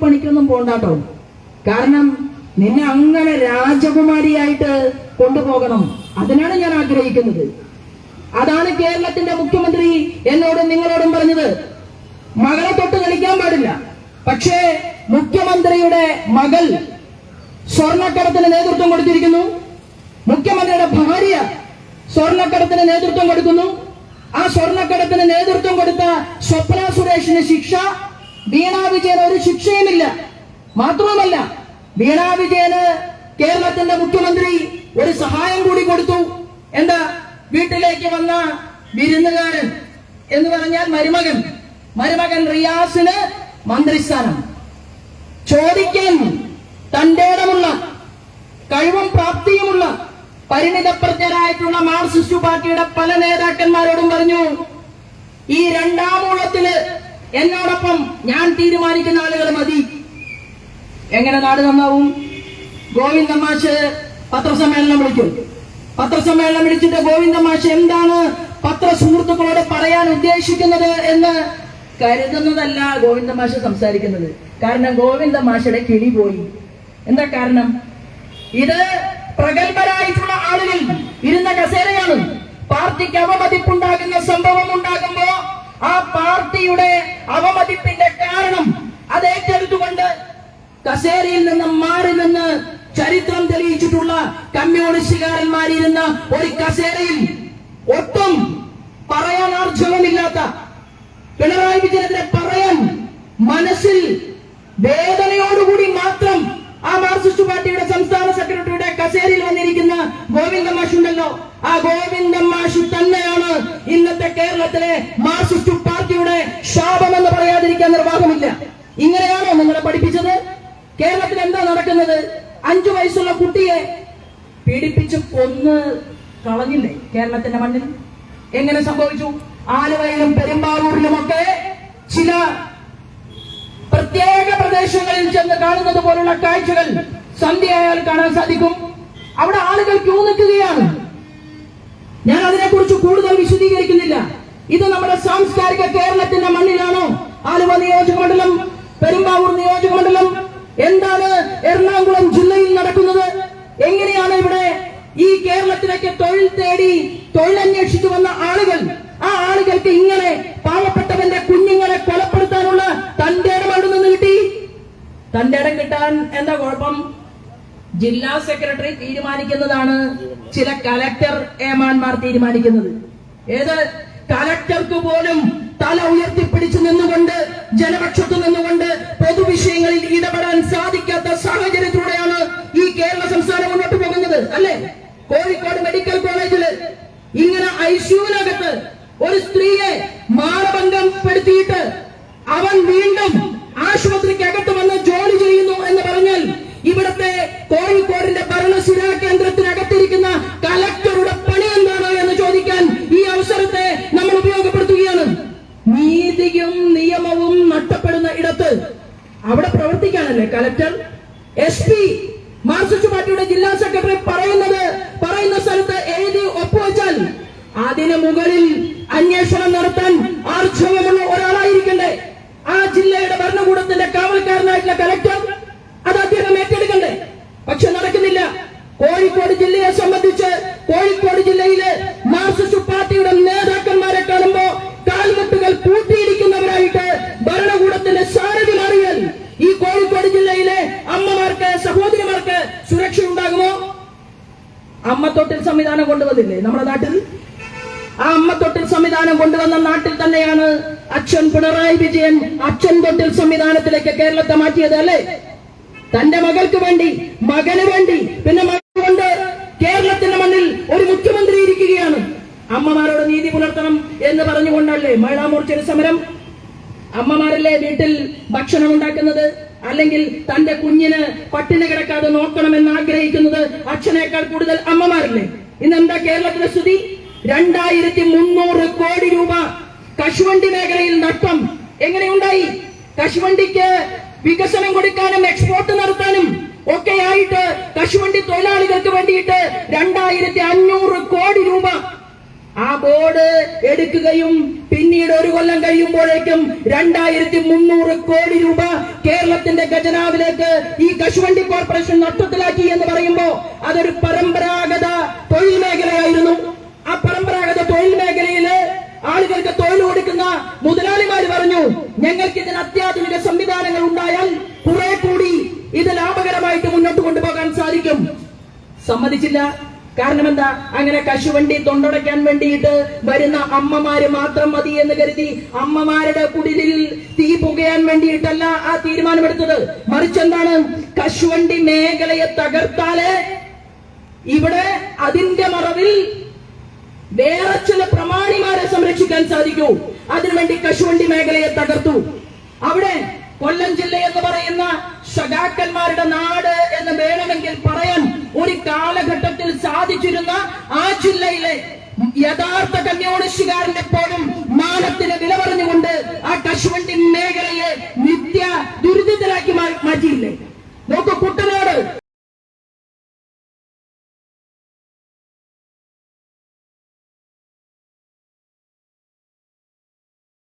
കൂലിപ്പണിക്കൊന്നും പോണ്ടാട്ടോ. കാരണം നിന്നെ അങ്ങനെ രാജകുമാരിയായിട്ട് കൊണ്ടുപോകണം. അതിനാണ് ഞാൻ ആഗ്രഹിക്കുന്നത്. അതാണ് കേരളത്തിന്റെ മുഖ്യമന്ത്രി എന്നോടും നിങ്ങളോടും പറഞ്ഞത്. മകളെ തൊട്ട് കളിക്കാൻ പാടില്ല. പക്ഷേ മുഖ്യമന്ത്രിയുടെ മകൾ സ്വർണക്കടത്തിന് നേതൃത്വം കൊടുത്തിരിക്കുന്നു. മുഖ്യമന്ത്രിയുടെ ഭാര്യ സ്വർണക്കടത്തിന് നേതൃത്വം കൊടുക്കുന്നു. ആ സ്വർണക്കടത്തിന് നേതൃത്വം കൊടുത്ത സ്വപ്ന സുരേഷിന് ശിക്ഷ വീണ ഒരു ശിക്ഷയുമില്ല. മാത്രവുമല്ല വീണ കേരളത്തിന്റെ മുഖ്യമന്ത്രി ഒരു സഹായം കൂടി കൊടുത്തു. എന്താ? വീട്ടിലേക്ക് വന്ന വിരുന്നുകാരൻ എന്ന് പറഞ്ഞാൽ മരുമകൻ. മരുമകൻ റിയാസിന് മന്ത്രിസ്ഥാനം. ചോദിക്കാൻ തന്റെ ഇടമുള്ള കഴിവും പ്രാപ്തിയുമുള്ള പരിണിതപ്രജ്ഞരായിട്ടുള്ള മാർക്സിസ്റ്റ് പാർട്ടിയുടെ പല നേതാക്കന്മാരോടും പറഞ്ഞു ഈ രണ്ടാമൂളത്തിൽ എന്നോടൊപ്പം ഞാൻ തീരുമാനിക്കുന്ന ആളുകൾ മതി. എങ്ങനെ നാട് നന്നാവും? ഗോവിന്ദ മാഷ് പത്രസമ്മേളനം വിളിക്കും. പത്രസമ്മേളനം വിളിച്ചിട്ട് ഗോവിന്ദ മാഷ് എന്താണ് പത്ര സുഹൃത്തുക്കളോട് പറയാൻ ഉദ്ദേശിക്കുന്നത് എന്ന് കരുതുന്നതല്ല ഗോവിന്ദ മാഷ് സംസാരിക്കുന്നത്. കാരണം ഗോവിന്ദ മാഷയുടെ കിളി പോയി. എന്താ കാരണം? ഇത് പ്രഗത്ഭരായിട്ടുള്ള ആളുകൾ ഇരുന്ന കസേരയാണ്. പാർട്ടിക്ക് അവമതിപ്പുണ്ടാകുന്ന സംഭവം ഉണ്ടാകുമ്പോ ആ പാർട്ടിയുടെ അവമതിപ്പിന്റെ കാരണം അത് ഏറ്റെടുത്തുകൊണ്ട് കസേരയിൽ നിന്നും മാറി നിന്ന് ചരിത്രം തെളിയിച്ചിട്ടുള്ള കമ്മ്യൂണിസ്റ്റുകാരന്മാരിരുന്ന ഒരു കസേരയിൽ ഒട്ടും പറയാൻ ആർജവമില്ലാത്ത പിണറായി വിജയനെതിരെ പറയാൻ മനസ്സിൽ ആ ഗോവിന്ദൻ മാഷി തന്നെയാണ് ഇന്നത്തെ കേരളത്തിലെ മാർസിസ്റ്റ് പാർട്ടിയുടെ ശാപം എന്ന് പറയാതിരിക്കാൻ നിർവാഹമില്ല. ഇങ്ങനെയാണോ നിങ്ങളെ പഠിപ്പിച്ചത്? കേരളത്തിൽ എന്താ നടക്കുന്നത്? അഞ്ചു വയസ്സുള്ള കുട്ടിയെ പീഡിപ്പിച്ച് കൊന്ന് കളഞ്ഞില്ലേ കേരളത്തിന്റെ മണ്ണിൽ? എങ്ങനെ സംഭവിച്ചു? ആലുവയിലും പെരുമ്പാവൂരിലുമൊക്കെ ചില പ്രത്യേക പ്രദേശങ്ങളിൽ ചെന്ന് കാണുന്നത് പോലുള്ള കാഴ്ചകൾ സന്ധ്യയായാൽ കാണാൻ സാധിക്കും. അവിടെ ആളുകൾ ക്യൂ നിൽക്കുകയാണ്. ഞാൻ അതിനെക്കുറിച്ച് കൂടുതൽ വിശദീകരിക്കുന്നില്ല. ഇത് നമ്മുടെ സാംസ്കാരിക കേരളത്തിന്റെ മണ്ണിലാണോ? ആലുവ നിയോജകമണ്ഡലം പെരുമ്പാവൂർ നിയോജക മണ്ഡലം എന്താണ് എറണാകുളം ജില്ലയിൽ നടക്കുന്നത്? എങ്ങനെയാണ് ഇവിടെ ഈ കേരളത്തിലേക്ക് തൊഴിൽ തേടി തൊഴിലന്വേഷിച്ചു വന്ന ആളുകൾ? ആ ആളുകൾക്ക് ഇങ്ങനെ പാവപ്പെട്ടവന്റെ കുഞ്ഞുങ്ങളെ കൊലപ്പെടുത്താനുള്ള തന്റെ ഇടം അവിടെ നിന്ന് കിട്ടി. തന്റെ ഇടം കിട്ടാൻ എന്താ കുഴപ്പം? ജില്ലാ സെക്രട്ടറി തീരുമാനിക്കുന്നതാണ് ചില കലക്ടർ ഏമാന്മാർ തീരുമാനിക്കുന്നത്. ഏത് കലക്ടർക്ക് പോലും തല ഉയർത്തിപ്പിടിച്ചു നിന്നുകൊണ്ട് ജനപക്ഷത്ത് നിന്നുകൊണ്ട് പൊതുവിഷയങ്ങളിൽ ഇടപെടാൻ സാധിക്കാത്ത സാഹചര്യത്തിലൂടെയാണ് ഈ കേരള സംസ്ഥാനം മുന്നോട്ട് പോകുന്നത് അല്ലെ? കോഴിക്കോട് മെഡിക്കൽ കോളേജിൽ ഇങ്ങനെ ഐസിയുവിനകത്ത് ഒരു സ്ത്രീയെ മാനഭംഗപ്പെടുത്തിയിട്ട് അവൻ വീണ്ടും ആശുപത്രിക്കകത്ത് വന്ന് ജോലി ചെയ്യുന്നു എന്ന് പറഞ്ഞാൽ ഇവിടുത്തെ ഭരണസിരാ കേന്ദ്രത്തിനകത്തിരിക്കുന്ന കലക്ടറുടെ പണി എന്താണ് എന്ന് ചോദിക്കാൻ ഈ അവസരത്തെ നമ്മൾ ഉപയോഗപ്പെടുത്തുകയാണ്. നീതിയും നിയമവും നഷ്ടപ്പെടുന്ന ഇടത്ത് അവിടെ പ്രവർത്തിക്കാനല്ലേ കലക്ടർ? എസ് പി മാർക്സിസ്റ്റ് പാർട്ടിയുടെ ജില്ലാ സെക്രട്ടറി പറയുന്നത് പറയുന്ന സ്ഥലത്ത് എഴുതി ഒപ്പുവെച്ചാൽ അതിന് മുകളിൽ അന്വേഷണം നടത്താൻ ആർജവമുള്ള അമ്മ തൊട്ടിൽ സംവിധാനം കൊണ്ടുവന്നില്ലേ? നമ്മുടെ നാട്ടിൽ? ആ അമ്മത്തൊട്ടിൽ സംവിധാനം കൊണ്ടുവന്ന നാട്ടിൽ തന്നെയാണ് അച്ഛൻ പിണറായി വിജയൻ അച്ഛൻ തൊട്ടിൽ സംവിധാനത്തിലേക്ക് കേരളത്തെ മാറ്റിയത് അല്ലേ? തന്റെ മകൾക്ക് വേണ്ടി മകന് വേണ്ടി പിന്നെ കൊണ്ട് കേരളത്തിന്റെ മണ്ണിൽ ഒരു മുഖ്യമന്ത്രി ഇരിക്കുകയാണ്. അമ്മമാരോട് നീതി പുലർത്തണം എന്ന് പറഞ്ഞുകൊണ്ടല്ലേ മഹിളാ മോർച്ചയുടെ സമരം? അമ്മമാരല്ലേ വീട്ടിൽ ഭക്ഷണം ഉണ്ടാക്കുന്നത്? അല്ലെങ്കിൽ തന്റെ കുഞ്ഞിന് പട്ടിണി കിടക്കാതെ നോക്കണമെന്ന് ആഗ്രഹിക്കുന്നത് അച്ഛനേക്കാൾ കൂടുതൽ അമ്മമാരല്ലേ? ഇന്ന് എന്താ കേരളത്തിലെ സ്ഥിതി? രണ്ടായിരത്തി മുന്നൂറ് കോടി രൂപ കശുവണ്ടി മേഖലയിൽ നഷ്ടം. എങ്ങനെയുണ്ടായി? കശുവണ്ടിക്ക് വികസനം കൊടുക്കാനും എക്സ്പോർട്ട് നടത്താനും ഒക്കെയായിട്ട് കശുവണ്ടി തൊഴിലാളികൾക്ക് വേണ്ടിയിട്ട് രണ്ടായിരത്തി ആ ബോർഡ് എടുക്കുകയും പിന്നീട് ഒരു കൊല്ലം കഴിയുമ്പോഴേക്കും രണ്ടായിരത്തി മുന്നൂറ് കോടി രൂപ കേരളത്തിന്റെ ഖജനാവിലേക്ക് ഈ കശുവണ്ടി കോർപ്പറേഷൻ നഷ്ടത്തിലാക്കി എന്ന് പറയുമ്പോ അതൊരു പരമ്പരാഗത തൊഴിൽ മേഖലയായിരുന്നു. ആ പരമ്പരാഗത തൊഴിൽ മേഖലയിൽ ആളുകൾക്ക് തൊഴിൽ കൊടുക്കുന്ന മുതലാളിമാര് പറഞ്ഞു ഞങ്ങൾക്ക് ഇതിന് അത്യാധുനിക സംവിധാനങ്ങൾ ഉണ്ടായാൽ കുറെ കൂടി ഇത് ലാഭകരമായിട്ട് മുന്നോട്ട് കൊണ്ടുപോകാൻ സാധിക്കും. സമ്മതിച്ചില്ല. കാരണം എന്താ? അങ്ങനെ കശുവണ്ടി തൊണ്ടടയ്ക്കാൻ വേണ്ടിയിട്ട് വരുന്ന അമ്മമാര് മാത്രം മതി എന്ന് കരുതി അമ്മമാരുടെ കുടിലിൽ തീ പുകയാൻ വേണ്ടിയിട്ടല്ല ആ തീരുമാനമെടുത്തത്. മറിച്ച് എന്താണ്? കശുവണ്ടി മേഖലയെ തകർത്താൽ ഇവിടെ അതിന്റെ മറവിൽ വേറെ ചില പ്രമാണിമാരെ സംരക്ഷിക്കാൻ സാധിക്കൂ. അതിനുവേണ്ടി കശുവണ്ടി മേഖലയെ തകർത്തു. അവിടെ കൊല്ലം ജില്ല എന്ന് പറയുന്ന സഖാക്കന്മാരുടെ നാട് എന്ന് വേണമെങ്കിൽ പറയാൻ കാലഘട്ടത്തിൽ സാധിച്ചിരുന്ന ആ ജില്ലയിലെ യഥാർത്ഥ കമ്മ്യൂണിസ്റ്റുകാരൻ പോലും മാനത്തിന് വില പറഞ്ഞുകൊണ്ട് ആ കശുവണ്ടി മേഖലയെ നിത്യ ദുരിതത്തിലാക്കി മാറ്റിയില്ലേ?